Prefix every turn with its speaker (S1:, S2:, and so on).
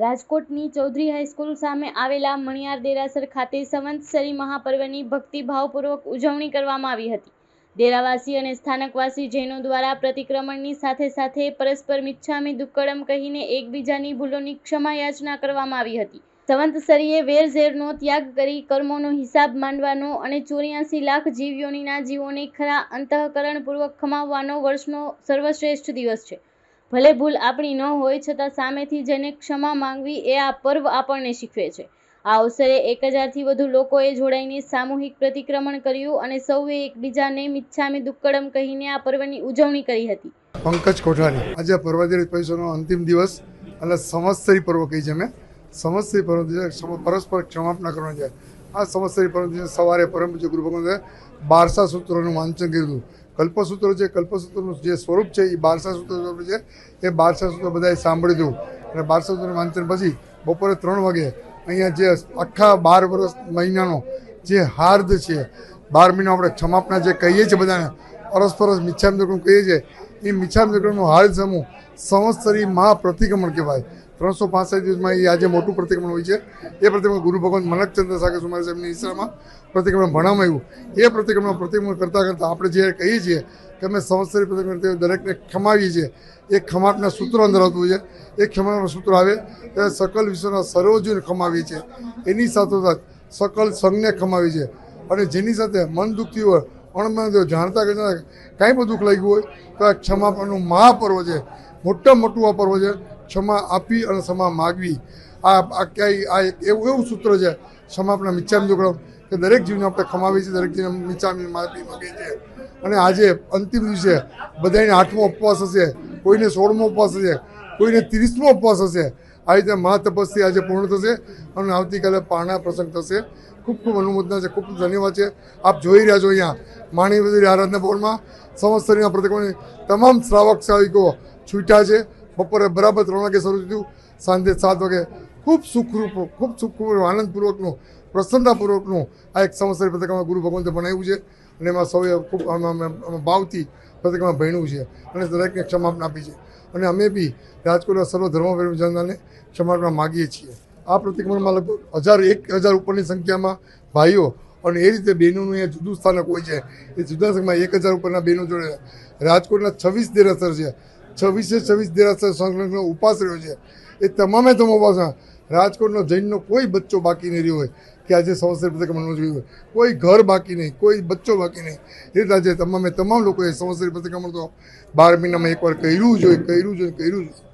S1: રાજકોટની ચૌધરી હાઈસ્કૂલ સામે આવેલા મણિયાર દેરાસર ખાતે સંવંતસરી મહાપર્વની ભક્તિભાવપૂર્વક ઉજવણી કરવામાં આવી હતી. દેરાવાસી અને સ્થાનકવાસી જૈનો દ્વારા પ્રતિક્રમણની સાથે સાથે પરસ્પર મિચ્છામી દુક્કડમ કહીને એકબીજાની ભૂલોની ક્ષમા યાચના કરવામાં આવી હતી. સંવંતસરીએ વેર ઝેરનો ત્યાગ કરી કર્મોનો હિસાબ માંડવાનો અને ચોર્યાસી લાખ જીવયોનીના જીવોને ખરા અંતઃકરણપૂર્વક ખમાવવાનો વર્ષનો સર્વશ્રેષ્ઠ દિવસ છે. ભલે ભૂલ આપણી ન હોય છતાં સામેથી જેને ક્ષમા માંગવી એ આ પર્વ આપણને શીખવે છે. આ અવસરે એક હજારથી વધુ લોકોએ જોડાઈને સામૂહિક પ્રતિક્રમણ કર્યું અને સૌએ એકબીજાને મિચ્છામી દુક્કડમ કહીને આ પર્વની ઉજવણી કરી હતી.
S2: પંકજ કોઠારી આજે પર્વદિન પરિષદનો અંતિમ દિવસ અને સમસ્તરી પર્વ કહી છે મેં. સમસ્તરી પર્વ પરસ્પર ક્ષમાપના કરવાનું છે. આ સમસ્તરી પર્વ સવારે પરમ પૂજ્ય ગુરુ ભગવાન બારસા સૂત્રોનું વાંચન કર્યું હતું. કલ્પસૂત્રો છે, કલ્પસૂત્રનું જે સ્વરૂપ છે, એ બારસા સૂત્ર છે, એ બારસા સૂત્ર બધાએ સાંભળ્યું. હતું અને બારસા સૂત્રનું વાંચન પછી બપોરે ત્રણ વાગે અહીંયા જે આખા બાર વર્ષ મહિનાનો જે હાર્દ છે, બાર મહિનો આપણે ક્ષમાપના જે કહીએ છીએ બધાને પરસ્પર મિચ્છામ દુક્કડમ કહીએ છીએ, એ મિચ્છામ દુક્કડમનો હાર્દ સમૂહ સંવત્સરી મહા પ્રતિક્રમણ કહેવાય. ત્રણસો પાંસઠ દિવસમાં એ આજે મોટું પ્રતિક્રમણ હોય છે. એ પ્રતિક્રમણ ગુરુ ભગવાન મનકચંદ્ર સાગર સુમાર સાહેબની ઈશામાં પ્રતિક્રમણ ભણાવાયું એ પ્રતિક્રમણ પ્રતિક્રમણ કરતાં કરતાં આપણે જે કહીએ છીએ કે અમે સંવત્સરી પ્રતિક્રમણ દરેકને ખમાવીએ છીએ. એ ખમાટના સૂત્રો અંદર આવતું છે. એ ખમાટના સૂત્રો આવે ત્યારે સકલ વિશ્વના સર્વજીવને ખમાવીએ છીએ. એની સાથોસાથ સકલ સંઘને ખમાવી છે અને જેની સાથે મન દુખતી હોય, અણમન જાણતા કે કાંઈ પણ દુઃખ લાગ્યું હોય, તો આ ક્ષમાપણનું મહાપર્વ છે. મોટા મોટું આ પર્વ છે. ક્ષમા આપી અને ક્ષમા માગવી. આ ક્યાંય આ એક એવું એવું સૂત્ર છે ક્ષમાપના મિચ્છામી દુકડમ કે દરેક જીવને આપણે ખમાવી છીએ, દરેક જીવને મિચ્છામી માફી માગીએ છીએ. અને આજે અંતિમ દિવસે બધાને આઠમો ઉપવાસ હશે, કોઈને સોળમો ઉપવાસ હશે, કોઈને ત્રીસમો ઉપવાસ હશે. આ રીતે મહાતપસ્થી આજે પૂર્ણ થશે અને આવતીકાલે પારણા પ્રસંગ થશે. ખૂબ ખૂબ અનુમોદના છે, ખૂબ ખૂબ ધન્યવાદ છે. આપ જોઈ રહ્યા છો અહીંયા માણી આરાધના ભવનમાં. સંવત્સરીના પ્રતિકોની તમામ શ્રાવક શ્રાવિકો છૂટ્યા છે. બપોરે બરાબર ત્રણ વાગે શરૂ થયું. સાંજે સાત વાગે ખૂબ સુખરૂપ ખૂબ સુખરૂપ આનંદપૂર્વકનું, પ્રસન્નતાપૂર્વકનું આ એક સંવત્સરી પ્રતિક્રમણ ગુરુ ભગવંતે બનાવ્યું છે અને એમાં સૌએ ખૂબ ભાવતી પ્રતિક્રમણ ભણ્યું છે અને દરેકને ક્ષમાપણ આપી છે. અને અમે બી રાજકોટના સર્વ ધર્મપ્રેમી જનતાને ક્ષમાપણા માગીએ છીએ. આ પ્રતિક્રમણમાં લગભગ હજાર એક હજાર ઉપરની સંખ્યામાં ભાઈઓ અને એ રીતે બહેનોનું અહીંયા જુદું સ્થાનક હોય છે. એ જુદા સંખ્યામાં એક હજાર ઉપરના બહેનો જોડે રાજકોટના છવ્વીસ દેરાસર છે. છવ્વીસે છવ્વીસ દેરાસર સંલગ્ન ઉપાસ રહ્યો છે. એ તમામે તમામ ઉપાસના રાજકોટનો જૈનનો કોઈ બચ્ચો બાકી નહીં રહ્યો હોય કે આજે સંવત્સર પ્રતિક્રમણ જોયું હોય. કોઈ ઘર બાકી નહીં, કોઈ બચ્ચો બાકી નહીં. એ રીતે આજે તમામે તમામ લોકોએ સંવત્સરી પ્રતિક્રમણ તો બાર મહિનામાં એકવાર કર્યું જોઈએ કર્યું જોઈએ કર્યું જોઈએ